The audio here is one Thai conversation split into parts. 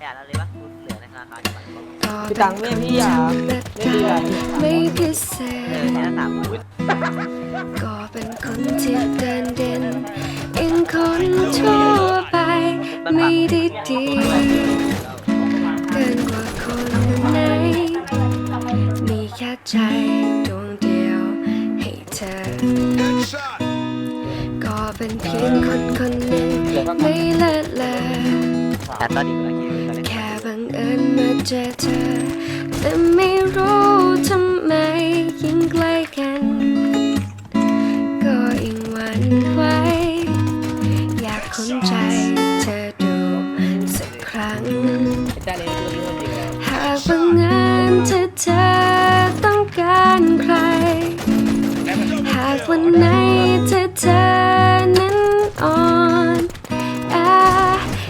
อยากอะไรวะเหลือในธนาคารอยู่บ้างพี่ตังค์แม่พี่อะไม่ดีอะไม่พิเศเออษ ในละสามหมื่นก็เป็นคนที่เดินเด่นเองคนทั่วไป ไม่ได้ดีเกินกว่าคนไหน มีแค่ใจดวงเดียวให้เธอ ก็เป็นเพียงคนคนหนึ่งไม่เลิศเลอ แต่ตอนนี้เราคิดว่าแค่บังเอิญมาเจอเธอ แต่ไม่รู้ทำไมยิ่งใกล้กัน ก็ยิ่งหวั่นไหวอยากค้นใจเธอดูสักครั้ง หากบังเอิญเธอเธอต้องการใคร หากวันไหนเธอ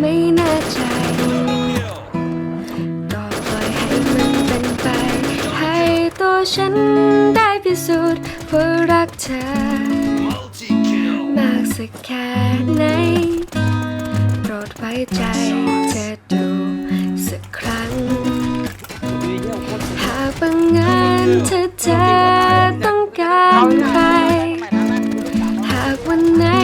ไม่แน่ใจ ก็ปล่อยให้มันเป็นไป ให้ตัวฉันได้พิสูจน์ว่ารักเธอ มากสักแค่ไหนโปรดไว้ใจเธอดูสักครั้ง หากบังเอิญเธอเธอต้องการใคร หากวันไหน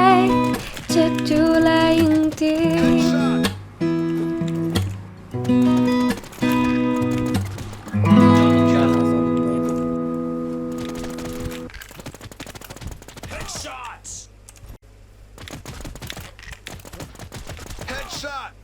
Headshot!